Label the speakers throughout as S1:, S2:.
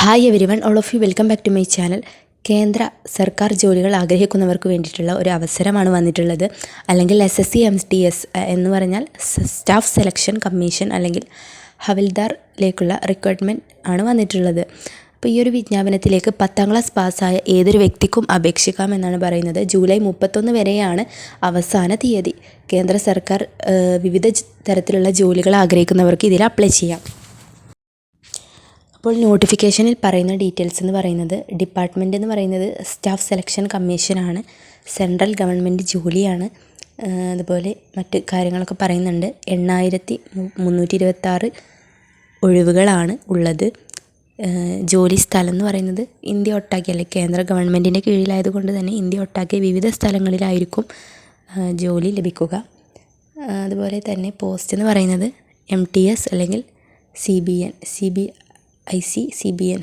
S1: Hi everyone all of you welcome back to my channel കേന്ദ്ര സർക്കാർ ജോലികൾ ആഗ്രഹിക്കുന്നവർക്ക് വേണ്ടിയിട്ടുള്ള ഒരു അവസരമാണ് വന്നിട്ടുള്ളത്. അല്ലെങ്കിൽ S S C M T S എന്ന് പറഞ്ഞാൽ സ്റ്റാഫ് സെലക്ഷൻ കമ്മീഷൻ അല്ലെങ്കിൽ ഹവിൽദാറിലേക്കുള്ള റിക്രൂട്ട്മെന്റ് ആണ് വന്നിട്ടുള്ളത്. അപ്പോൾ ഈ ഒരു വിജ്ഞാപനത്തിലേക്ക് പത്താം ക്ലാസ് പാസ്സായ ഏതൊരു വ്യക്തിക്കും അപേക്ഷിക്കാമെന്നാണ് പറയുന്നത്. ജൂലൈ മുപ്പത്തൊന്ന് വരെയാണ് അവസാന തീയതി. കേന്ദ്ര സർക്കാർ വിവിധ തരത്തിലുള്ള ജോലികൾ ആഗ്രഹിക്കുന്നവർക്ക് ഇതിൽ അപ്ലൈ ചെയ്യാം. അപ്പോൾ നോട്ടിഫിക്കേഷനിൽ പറയുന്ന ഡീറ്റെയിൽസ് എന്ന് പറയുന്നത് ഡിപ്പാർട്ട്മെന്റ് എന്ന് പറയുന്നത് സ്റ്റാഫ് സെലക്ഷൻ കമ്മീഷനാണ് സെൻട്രൽ ഗവൺമെന്റ് ജോലിയാണ്. അതുപോലെ മറ്റ് കാര്യങ്ങളൊക്കെ പറയുന്നുണ്ട്. എണ്ണായിരത്തി മുന്നൂറ്റി ഇരുപത്താറ് ഒഴിവുകളാണ് ഉള്ളത്. ജോലി സ്ഥലം എന്ന് പറയുന്നത് ഇന്ത്യ ഒട്ടാകെ അല്ലെങ്കിൽ കേന്ദ്ര ഗവൺമെന്റിന്റെ കീഴിലായതുകൊണ്ട് തന്നെ ഇന്ത്യ ഒട്ടാകെ വിവിധ സ്ഥലങ്ങളിലായിരിക്കും ജോലി ലഭിക്കുക. അതുപോലെ തന്നെ പോസ്റ്റ് എന്ന് പറയുന്നത് എം ടി എസ് അല്ലെങ്കിൽ C B N C B I C C B N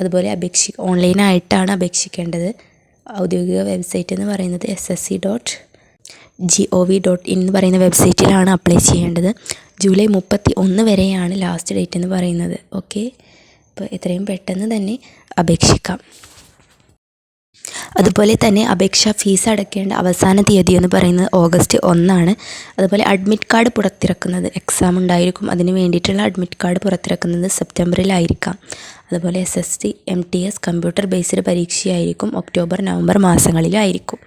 S1: അതുപോലെ അപേക്ഷി ഓൺലൈനായിട്ടാണ് അപേക്ഷിക്കേണ്ടത്. ഔദ്യോഗിക വെബ്സൈറ്റ് എന്ന് പറയുന്നത് S S C dot G O V dot in എന്ന് പറയുന്ന വെബ്സൈറ്റിലാണ് അപ്ലൈ ചെയ്യേണ്ടത്. ജൂലൈ മുപ്പത്തി ഒന്ന് വരെയാണ് ലാസ്റ്റ് ഡേറ്റ് എന്ന് പറയുന്നത്. ഓക്കെ? അപ്പോൾ എത്രയും പെട്ടെന്ന് തന്നെ അപേക്ഷിക്കാം. അതുപോലെ തന്നെ അപേക്ഷ ഫീസ് അടയ്ക്കേണ്ട അവസാന തീയതി എന്ന് പറയുന്നത് ഓഗസ്റ്റ് ഒന്നാണ്. അതുപോലെ അഡ്മിറ്റ് കാർഡ് പുറത്തിറക്കുന്നത് എക്സാം ഉണ്ടായിരിക്കും. അതിന് വേണ്ടിയിട്ടുള്ള അഡ്മിറ്റ് കാർഡ് പുറത്തിറക്കുന്നത് സെപ്റ്റംബറിലായിരിക്കാം. അതുപോലെ S S T M T S computer based പരീക്ഷയായിരിക്കും. October November മാസങ്ങളിലായിരിക്കും.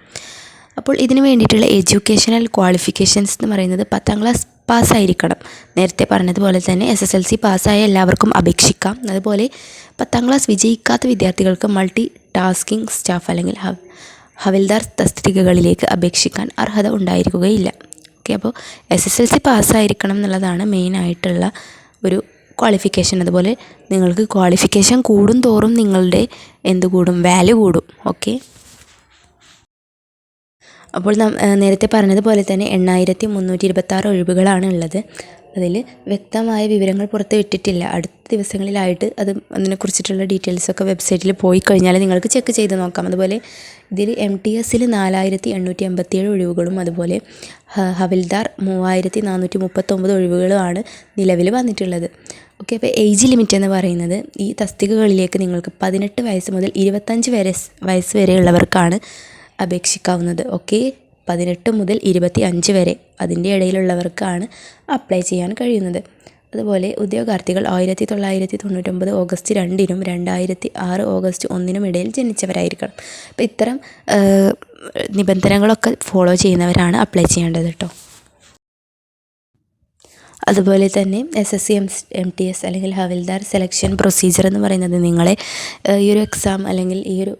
S1: അപ്പോൾ ഇതിന് വേണ്ടിയിട്ടുള്ള എഡ്യൂക്കേഷണൽ ക്വാളിഫിക്കേഷൻസ് എന്ന് പറയുന്നത് പത്താം ക്ലാസ് പാസ്സായിരിക്കണം. നേരത്തെ പറഞ്ഞതുപോലെ തന്നെ എസ് എസ് എൽ സി പാസ്സായ എല്ലാവർക്കും അപേക്ഷിക്കാം. അതുപോലെ പത്താം ക്ലാസ് വിജയിക്കാത്ത വിദ്യാർത്ഥികൾക്ക് മൾട്ടി ടാസ്കിംഗ് സ്റ്റാഫ് അല്ലെങ്കിൽ ഹവിൽദാർ തസ്തികകളിലേക്ക് അപേക്ഷിക്കാൻ അർഹത ഉണ്ടായിരിക്കുകയില്ല. ഓക്കെ അപ്പോൾ എസ് എസ് എൽ സി പാസ്സായിരിക്കണം എന്നുള്ളതാണ് മെയിനായിട്ടുള്ള ഒരു ക്വാളിഫിക്കേഷൻ അതുപോലെ നിങ്ങൾക്ക് ക്വാളിഫിക്കേഷൻ കൂടും തോറും നിങ്ങളുടെ എന്ത് കൂടും? വാല്യൂ കൂടും. ഓക്കെ. അപ്പോൾ നേരത്തെ പറഞ്ഞതുപോലെ തന്നെ എണ്ണായിരത്തി മുന്നൂറ്റി ഇരുപത്താറ് ഒഴിവുകളാണ് ഉള്ളത്. അതിൽ വ്യക്തമായ വിവരങ്ങൾ പുറത്ത് വിട്ടിട്ടില്ല. അടുത്ത ദിവസങ്ങളിലായിട്ട് അത് അതിനെക്കുറിച്ചിട്ടുള്ള ഡീറ്റെയിൽസൊക്കെ വെബ്സൈറ്റിൽ പോയി കഴിഞ്ഞാൽ നിങ്ങൾക്ക് ചെക്ക് ചെയ്ത് നോക്കാം. അതുപോലെ ഇതിൽ എം ടി എസിൽ നാലായിരത്തി എണ്ണൂറ്റി എൺപത്തിയേഴ് ഒഴിവുകളും അതുപോലെ ഹവിൽദാർ മൂവായിരത്തി നാനൂറ്റി മുപ്പത്തൊമ്പത് ഒഴിവുകളുമാണ് നിലവിൽ വന്നിട്ടുള്ളത്. ഓക്കെ അപ്പോൾ ഏജ് ലിമിറ്റ് എന്ന് പറയുന്നത് ഈ തസ്തികകളിലേക്ക് നിങ്ങൾക്ക് പതിനെട്ട് വയസ്സ് മുതൽ ഇരുപത്തഞ്ച് വരെ വയസ്സ് വരെയുള്ളവർക്കാണ് അപേക്ഷിക്കാവുന്നത്. ഓക്കെ പതിനെട്ട് മുതൽ ഇരുപത്തി അഞ്ച് വരെ അതിന്റെ ഇടയിലുള്ളവർക്കാണ് അപ്ലൈ ചെയ്യാൻ കഴിയുന്നത്. അതുപോലെ ഉദ്യോഗാർത്ഥികൾ ആയിരത്തി തൊള്ളായിരത്തി തൊണ്ണൂറ്റൊമ്പത് ഓഗസ്റ്റ് രണ്ടിനും രണ്ടായിരത്തി ആറ് ഓഗസ്റ്റ് ഒന്നിനും ഇടയിൽ ജനിച്ചവരായിരിക്കണം. അപ്പോൾ ഇത്തരം നിബന്ധനകളൊക്കെ ഫോളോ ചെയ്യുന്നവരാണ് അപ്ലൈ ചെയ്യേണ്ടത് കേട്ടോ. അതുപോലെ തന്നെ S S C M M T S അല്ലെങ്കിൽ ഹവിൽദാർ സെലക്ഷൻ പ്രൊസീജിയർ എന്ന് പറയുന്നത് നിങ്ങളെ ഈ ഒരു എക്സാം അല്ലെങ്കിൽ ഈ ഒരു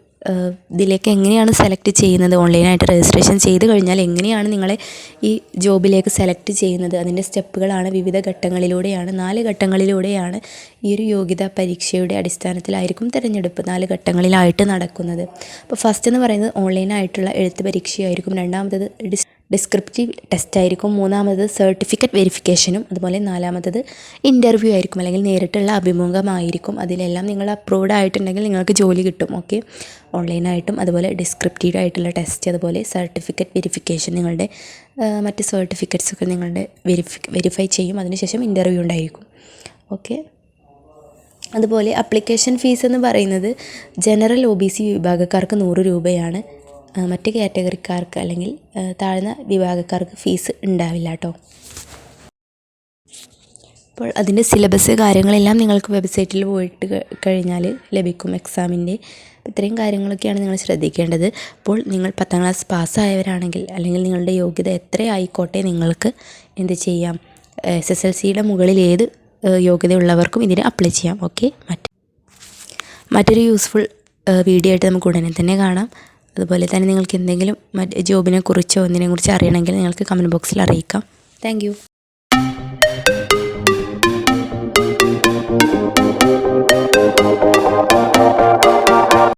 S1: ഇതിലേക്ക് എങ്ങനെയാണ് സെലക്ട് ചെയ്യുന്നത്? ഓൺലൈനായിട്ട് രജിസ്ട്രേഷൻ ചെയ്ത് കഴിഞ്ഞാൽ എങ്ങനെയാണ് നിങ്ങളെ ഈ ജോബിലേക്ക് സെലക്ട് ചെയ്യുന്നത്? അതിന്റെ സ്റ്റെപ്പുകളാണ് വിവിധ ഘട്ടങ്ങളിലൂടെയാണ് നാല് ഘട്ടങ്ങളിലൂടെയാണ് ഈ ഒരു യോഗ്യതാ പരീക്ഷയുടെ അടിസ്ഥാനത്തിലായിരിക്കും തിരഞ്ഞെടുപ്പ് നാല് ഘട്ടങ്ങളിലായിട്ട് നടക്കുന്നത്. അപ്പോൾ ഫസ്റ്റ് എന്ന് പറയുന്നത് ഓൺലൈനായിട്ടുള്ള എഴുത്ത് പരീക്ഷയായിരിക്കും. രണ്ടാമത്തത് ഡിസ്ക്രിപ്റ്റീവ് ടെസ്റ്റ് ആയിരിക്കും. മൂന്നാമത് സർട്ടിഫിക്കറ്റ് വെരിഫിക്കേഷനും അതുപോലെ നാലാമത്തത് ഇന്റർവ്യൂ ആയിരിക്കും അല്ലെങ്കിൽ നേരിട്ടുള്ള അഭിമുഖമായിരിക്കും. അതിലെല്ലാം നിങ്ങൾ അപ്രൂവ്ഡ് ആയിട്ടുണ്ടെങ്കിൽ നിങ്ങൾക്ക് ജോലി കിട്ടും. ഓക്കെ ഓൺലൈനായിട്ടും അതുപോലെ ഡിസ്ക്രിപ്റ്റീവ് ആയിട്ടുള്ള ടെസ്റ്റ് അതുപോലെ സർട്ടിഫിക്കറ്റ് വെരിഫിക്കേഷൻ നിങ്ങളുടെ മറ്റ് സർട്ടിഫിക്കറ്റ്സ് ഒക്കെ നിങ്ങളുടെ വെരിഫി വെരിഫൈ ചെയ്യും. അതിനുശേഷം ഇന്റർവ്യൂ ഉണ്ടായിരിക്കും. ഓക്കെ അതുപോലെ അപ്ലിക്കേഷൻ ഫീസ് എന്ന് പറയുന്നത് ജനറൽ ഒ ബി സി വിഭാഗക്കാർക്ക് നൂറ് രൂപയാണ്. മറ്റ് കാറ്റഗറിക്കാർക്ക് അല്ലെങ്കിൽ താഴ്ന്ന വിഭാഗക്കാർക്ക് ഫീസ് ഉണ്ടാവില്ല കേട്ടോ അപ്പോൾ അതിന്റെ സിലബസ് കാര്യങ്ങളെല്ലാം നിങ്ങൾക്ക് വെബ്സൈറ്റിൽ പോയിട്ട് കഴിഞ്ഞാൽ ലഭിക്കും എക്സാമിന്റെ ഇത്രയും കാര്യങ്ങളൊക്കെയാണ് നിങ്ങൾ ശ്രദ്ധിക്കേണ്ടത്. അപ്പോൾ നിങ്ങൾ പത്താം ക്ലാസ് പാസ്സായവരാണെങ്കിൽ അല്ലെങ്കിൽ നിങ്ങളുടെ യോഗ്യത എത്ര ആയിക്കോട്ടെ നിങ്ങൾക്ക് എന്ത് ചെയ്യാം? എസ് എസ് എൽ സിയുടെ മുകളിൽ ഏത് യോഗ്യതയുള്ളവർക്കും ഇതിന് അപ്ലൈ ചെയ്യാം. ഓക്കെ മറ്റ് മറ്റൊരു യൂസ്ഫുൾ വീഡിയോ ആയിട്ട് നമുക്ക് ഉടനെ തന്നെ കാണാം. അതുപോലെ തന്നെ നിങ്ങൾക്ക് എന്തെങ്കിലും മറ്റ് ജോബിനെ കുറിച്ചോ കുറിച്ച് അറിയണമെങ്കിൽ നിങ്ങൾക്ക് കമന്റ് ബോക്സിൽ അറിയിക്കാം. താങ്ക്